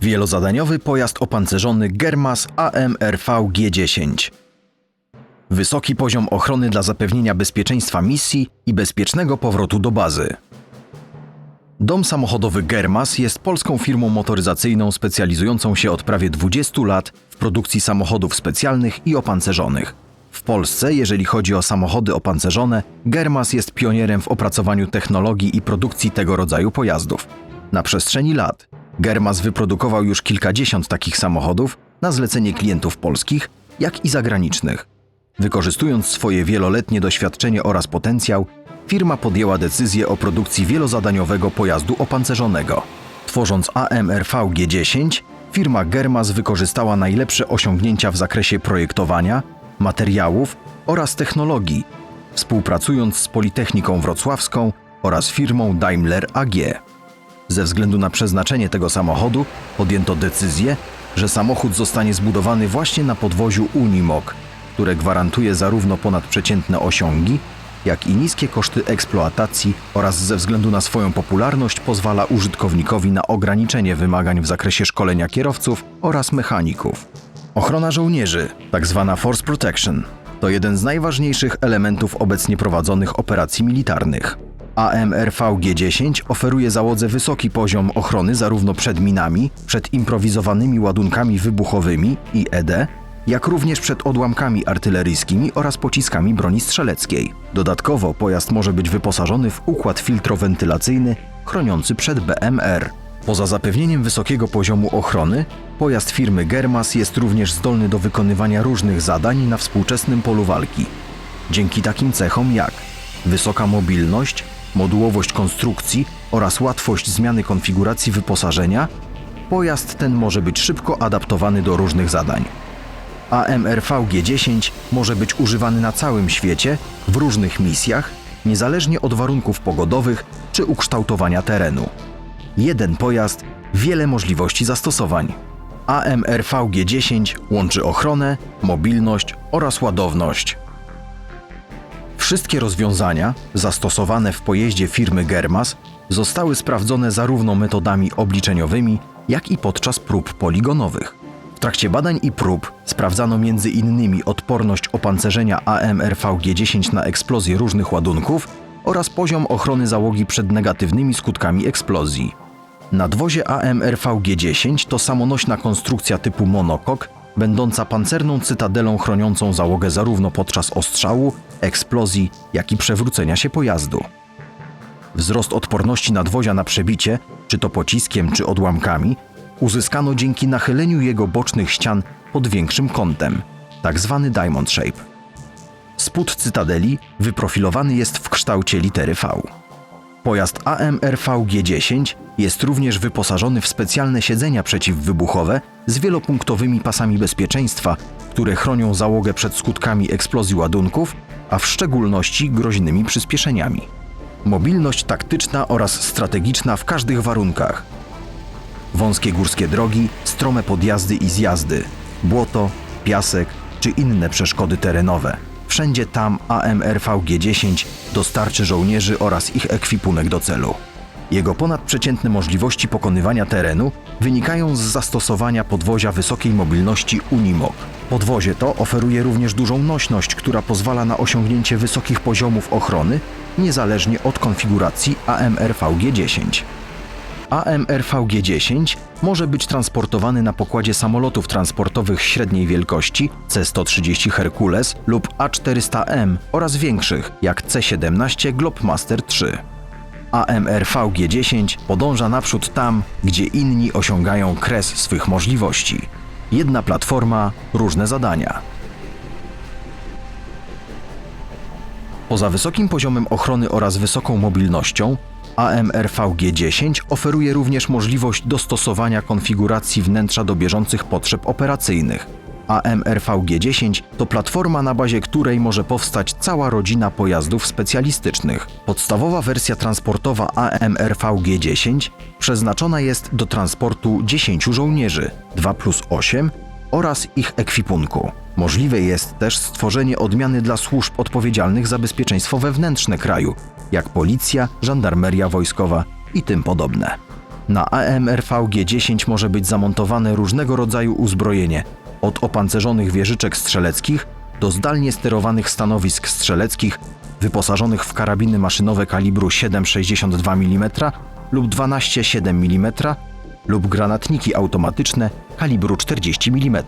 Wielozadaniowy pojazd opancerzony Germas AMRV G10. Wysoki poziom ochrony dla zapewnienia bezpieczeństwa misji i bezpiecznego powrotu do bazy. Dom samochodowy Germas jest polską firmą motoryzacyjną specjalizującą się od prawie 20 lat w produkcji samochodów specjalnych i opancerzonych. W Polsce, jeżeli chodzi o samochody opancerzone, Germas jest pionierem w opracowaniu technologii i produkcji tego rodzaju pojazdów. Na przestrzeni lat Germas wyprodukował już kilkadziesiąt takich samochodów na zlecenie klientów polskich, jak i zagranicznych. Wykorzystując swoje wieloletnie doświadczenie oraz potencjał, firma podjęła decyzję o produkcji wielozadaniowego pojazdu opancerzonego. Tworząc AMRV G10, firma Germas wykorzystała najlepsze osiągnięcia w zakresie projektowania, materiałów oraz technologii, współpracując z Politechniką Wrocławską oraz firmą Daimler AG. Ze względu na przeznaczenie tego samochodu podjęto decyzję, że samochód zostanie zbudowany właśnie na podwoziu Unimog, które gwarantuje zarówno ponadprzeciętne osiągi, jak i niskie koszty eksploatacji oraz ze względu na swoją popularność pozwala użytkownikowi na ograniczenie wymagań w zakresie szkolenia kierowców oraz mechaników. Ochrona żołnierzy, tzw. Force Protection, to jeden z najważniejszych elementów obecnie prowadzonych operacji militarnych. AMRV G10 oferuje załodze wysoki poziom ochrony zarówno przed minami, przed improwizowanymi ładunkami wybuchowymi IED, jak również przed odłamkami artyleryjskimi oraz pociskami broni strzeleckiej. Dodatkowo pojazd może być wyposażony w układ filtrowentylacyjny chroniący przed BMR. Poza zapewnieniem wysokiego poziomu ochrony, pojazd firmy Germas jest również zdolny do wykonywania różnych zadań na współczesnym polu walki. Dzięki takim cechom jak wysoka mobilność, modułowość konstrukcji oraz łatwość zmiany konfiguracji wyposażenia, pojazd ten może być szybko adaptowany do różnych zadań. AMRV G10 może być używany na całym świecie w różnych misjach, niezależnie od warunków pogodowych czy ukształtowania terenu. Jeden pojazd, wiele możliwości zastosowań. AMRV G10 łączy ochronę, mobilność oraz ładowność. Wszystkie rozwiązania zastosowane w pojeździe firmy Germas zostały sprawdzone zarówno metodami obliczeniowymi, jak i podczas prób poligonowych. W trakcie badań i prób sprawdzano m.in. odporność opancerzenia AMRV G10 na eksplozję różnych ładunków oraz poziom ochrony załogi przed negatywnymi skutkami eksplozji. Nadwozie AMRV G10 to samonośna konstrukcja typu monokok, będąca pancerną cytadelą chroniącą załogę zarówno podczas ostrzału, eksplozji, jak i przewrócenia się pojazdu. Wzrost odporności nadwozia na przebicie, czy to pociskiem, czy odłamkami, uzyskano dzięki nachyleniu jego bocznych ścian pod większym kątem, tak zwany diamond shape. Spód cytadeli wyprofilowany jest w kształcie litery V. Pojazd AMRV G10 jest również wyposażony w specjalne siedzenia przeciwwybuchowe z wielopunktowymi pasami bezpieczeństwa, które chronią załogę przed skutkami eksplozji ładunków, a w szczególności groźnymi przyspieszeniami. Mobilność taktyczna oraz strategiczna w każdych warunkach. Wąskie górskie drogi, strome podjazdy i zjazdy, błoto, piasek czy inne przeszkody terenowe. Wszędzie tam AMRV G10 dostarczy żołnierzy oraz ich ekwipunek do celu. Jego ponadprzeciętne możliwości pokonywania terenu wynikają z zastosowania podwozia wysokiej mobilności Unimog. Podwozie to oferuje również dużą nośność, która pozwala na osiągnięcie wysokich poziomów ochrony, niezależnie od konfiguracji AMRV G10. AMRV G10 może być transportowany na pokładzie samolotów transportowych średniej wielkości C-130 Hercules lub A400M oraz większych jak C-17 Globemaster III. AMRV G10 podąża naprzód tam, gdzie inni osiągają kres swych możliwości. Jedna platforma, różne zadania. Poza wysokim poziomem ochrony oraz wysoką mobilnością, AMRV G10 oferuje również możliwość dostosowania konfiguracji wnętrza do bieżących potrzeb operacyjnych. AMRV G10 to platforma, na bazie której może powstać cała rodzina pojazdów specjalistycznych. Podstawowa wersja transportowa AMRV G10 przeznaczona jest do transportu 10 żołnierzy 2 plus 8 oraz ich ekwipunku. Możliwe jest też stworzenie odmiany dla służb odpowiedzialnych za bezpieczeństwo wewnętrzne kraju, jak policja, żandarmeria wojskowa i tym podobne. Na AMRV G10 może być zamontowane różnego rodzaju uzbrojenie, od opancerzonych wieżyczek strzeleckich do zdalnie sterowanych stanowisk strzeleckich wyposażonych w karabiny maszynowe kalibru 7,62 mm lub 12,7 mm lub granatniki automatyczne kalibru 40 mm.